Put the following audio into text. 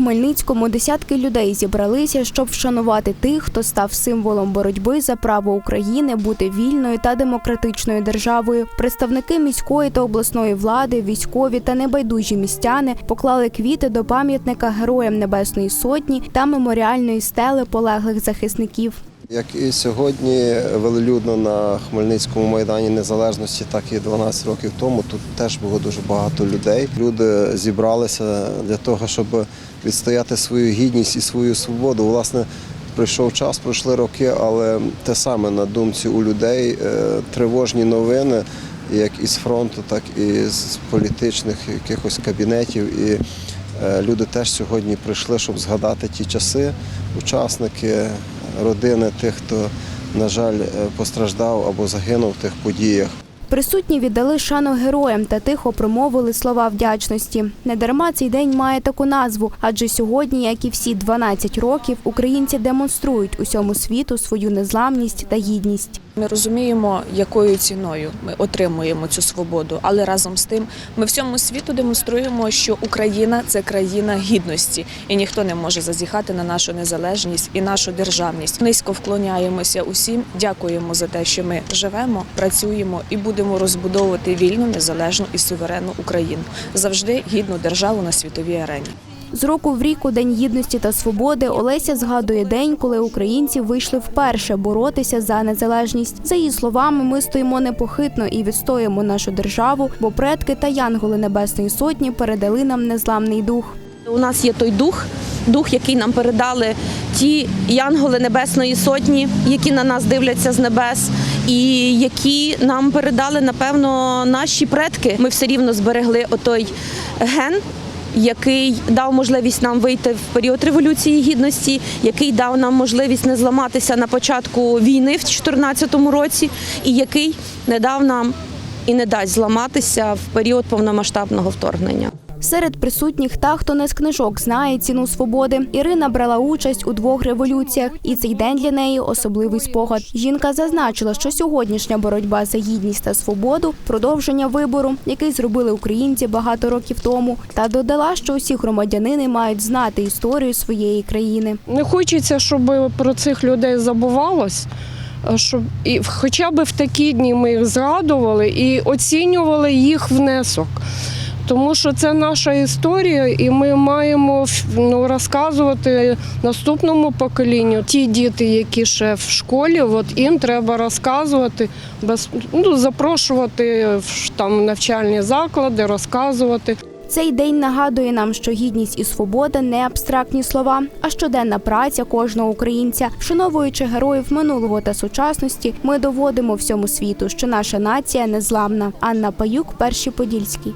Хмельницькому десятки людей зібралися, щоб вшанувати тих, хто став символом боротьби за право України бути вільною та демократичною державою. Представники міської та обласної влади, військові та небайдужі містяни поклали квіти до пам'ятника Героям Небесної Сотні та меморіальної стели полеглих захисників. Як і сьогодні велелюдно на Хмельницькому майдані Незалежності, так і 12 років тому тут теж було дуже багато людей. Люди зібралися для того, щоб відстояти свою гідність і свою свободу. Власне, пройшов час, пройшли роки, але те саме на думці у людей е, тривожні новини, як із фронту, так і з політичних якихось кабінетів. І е, люди теж сьогодні прийшли, щоб згадати ті часи, учасники родини тих, хто, на жаль, е, постраждав або загинув в тих подіях. Присутні віддали шану героям та тихо промовили слова вдячності. Недарма цей день має таку назву, адже сьогодні, як і всі 12 років, українці демонструють усьому світу свою незламність та гідність. Ми розуміємо, якою ціною ми отримуємо цю свободу, але разом з тим ми всьому світу демонструємо, що Україна це країна гідності, і ніхто не може зазіхати на нашу незалежність і нашу державність. Низько вклоняємося усім, дякуємо за те, що ми живемо, працюємо і будемо розбудовувати вільну, незалежну і суверенну Україну завжди гідну державу на світовій арені. З року в рік у День гідності та свободи Олеся згадує день, коли українці вийшли вперше боротися за незалежність. За її словами, ми стоїмо непохитно і відстоїмо нашу державу, бо предки та янголи Небесної Сотні передали нам незламний дух. У нас є той дух, дух, який нам передали ті янголи Небесної Сотні, які на нас дивляться з небес, і які нам передали, напевно, наші предки. Ми все рівно зберегли отой ген. Який дав можливість нам вийти в період революції гідності, який дав нам можливість не зламатися на початку війни в 2014 році, і який не дав нам і не дасть зламатися в період повномасштабного вторгнення. Серед присутніх та, хто не з книжок знає ціну свободи. Ірина брала участь у двох революціях, і цей день для неї особливий спогад. Жінка зазначила, що сьогоднішня боротьба за гідність та свободу продовження вибору, який зробили українці багато років тому, та додала, що усі громадянини мають знати історію своєї країни. Не хочеться, щоб про цих людей забувалось. Щоб і хоча б в такі дні ми їх згадували і оцінювали їх внесок. Тому що це наша історія, і ми маємо ну, розказувати наступному поколінню. Ті діти, які ще в школі, от їм треба розказувати, без, ну, запрошувати в там навчальні заклади, розказувати. Цей день нагадує нам, що гідність і свобода не абстрактні слова, а щоденна праця кожного українця. Вшановуючи героїв минулого та сучасності, ми доводимо всьому світу, що наша нація незламна. Анна Паюк, перший подільський.